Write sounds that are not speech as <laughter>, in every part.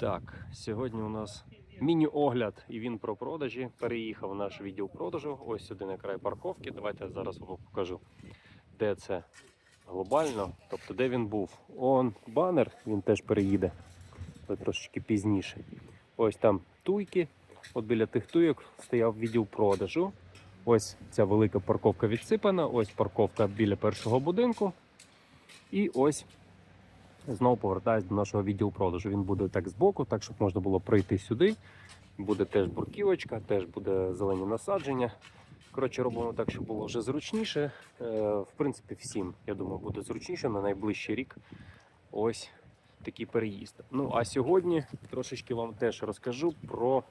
Так, сьогодні у нас міні-огляд, і він про продажі. Переїхав наш відділ продажу. Ось сюди на край парковки. Давайте я зараз вам покажу, де це глобально, тобто де він був. Он банер, він теж переїде, але трошечки пізніше. Ось там туйки. От біля тих туйок стояв відділ продажу. Ось ця велика парковка відсипана, ось парковка біля першого будинку. І ось знову повертаюсь до нашого відділу продажу. Він буде так збоку, так щоб можна було прийти сюди. Буде теж бурківочка, теж буде зелені насадження. Коротше, робимо так, щоб було вже зручніше. Е, В принципі, всім, я думаю, буде зручніше на найближчий рік. Ось такий переїзд. Ну а сьогодні трошечки вам теж розкажу про,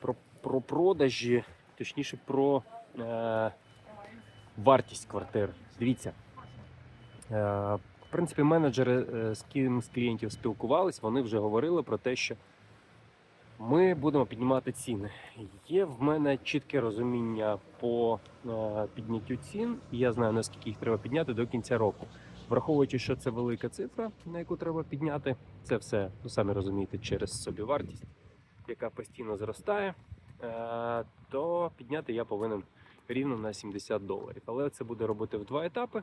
про, про продажі, точніше про е, вартість квартир. Дивіться. Е, в принципі, менеджери, е, з ким з клієнтів спілкувались, вони вже говорили про те, що ми будемо піднімати ціни. Є в мене чітке розуміння по е, підняттю цін, і я знаю, наскільки їх треба підняти до кінця року. Враховуючи, що це велика цифра, на яку треба підняти, це все, ну самі розумієте, через собівартість, яка постійно зростає, е, то підняти я повинен рівно на 70 доларів. Але це буде робити в два етапи.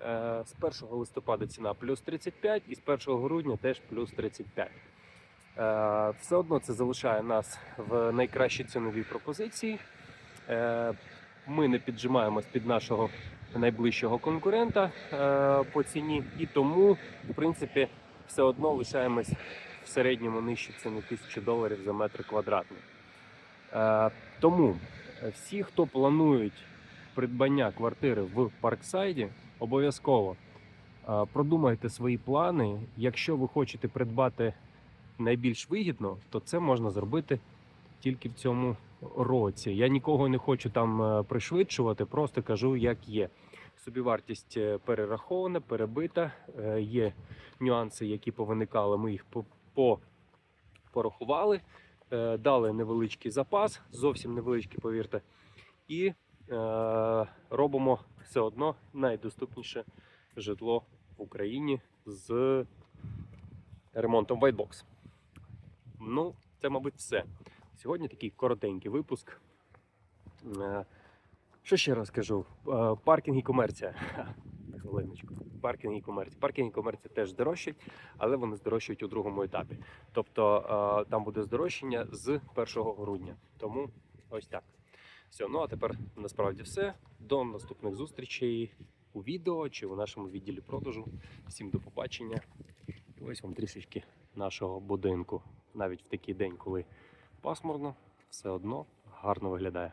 Е, З 1 листопада ціна плюс 35 і з 1 грудня теж плюс 35. Е, Все одно це залишає нас в найкращій ціновій пропозиції. Е, Ми не піджимаємось під нашого найближчого конкурента по ціні, і тому, в принципі, все одно лишаємось в середньому нижчі ціни 1000 доларів за метр квадратний. Тому всі, хто планують придбання квартири в Парксайді, обов'язково продумайте свої плани. Якщо ви хочете придбати найбільш вигідно, то це можна зробити тільки в цьому році. Я нікого не хочу там е, пришвидшувати, просто кажу, як є. Собівартість е, перерахована, перебита. е, Є нюанси, які повиникали. Ми їх по- по- порахували, дали невеличкий запас, зовсім невеличкий, повірте, і робимо все одно найдоступніше житло в Україні з ремонтом Whitebox. Ну, це, мабуть, все. Сьогодні такий коротенький випуск. Е, Що ще раз кажу? Е, Паркінг і комерція. <laughs> Паркінг і комерція. Паркінг і комерція теж здорожчать, але вони здорожчають у другому етапі. Тобто е, там буде здорожчання з 1 грудня. Тому ось так. Все, ну а тепер насправді все. До наступних зустрічей у відео чи у нашому відділі продажу. Всім до побачення. І ось вам трішечки нашого будинку. Навіть в такий день, коли пасмурно, все одно гарно виглядає.